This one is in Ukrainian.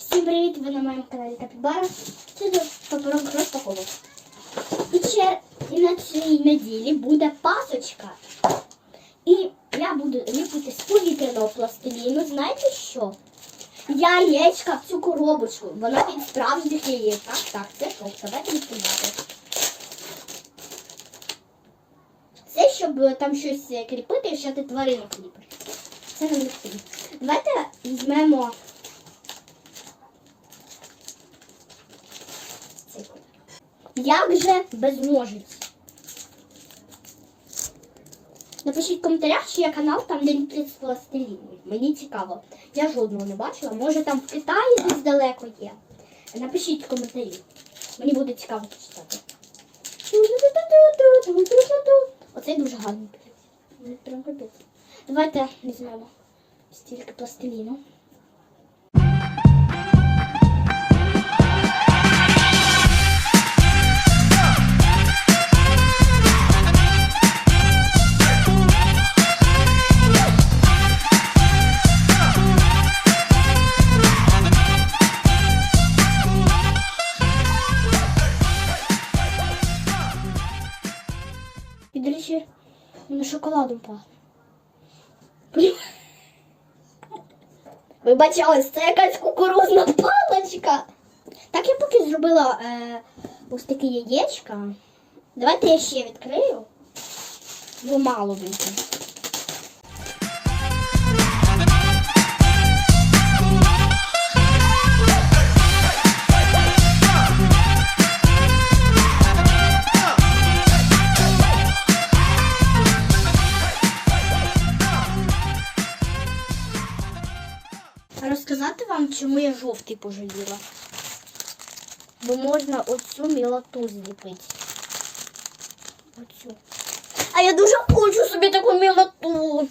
Всім привіт! Ви на моєму каналі Капібара. Це до паперових розпаковок. І, чер... і на цій неділі буде пасочка. І я буду ліпити з повітряного пластиліну. Знаєте що? Яєчка в цю коробочку. Вона від справжніх яєць. Так, так, це шок. Давайте відкривати. Це щоб е, там щось е, кріпити і ще ти тварину кріпиш. Це не потрібно. Давайте візьмемо Як же без ножиць? Напишіть в коментарях, чи є канал там, де з пластиліну. Мені цікаво. Я жодного не бачила. Може там в Китаї десь далеко є. Напишіть в коментарі. Мені буде цікаво почитати. Оцей дуже гарний. Давайте візьмемо стільки пластиліну. І, до речі, на шоколадом пахне. Вибачаюсь, це якась кукурузна паличка. Так я поки зробила е, ось таке яєчка. Давайте я ще відкрию. Бо мало буде. Розказати вам, чому я жовтий пожаліла. Бо можна оцю мілоту зліпити. Оцю. А я дуже хочу собі таку мілоту.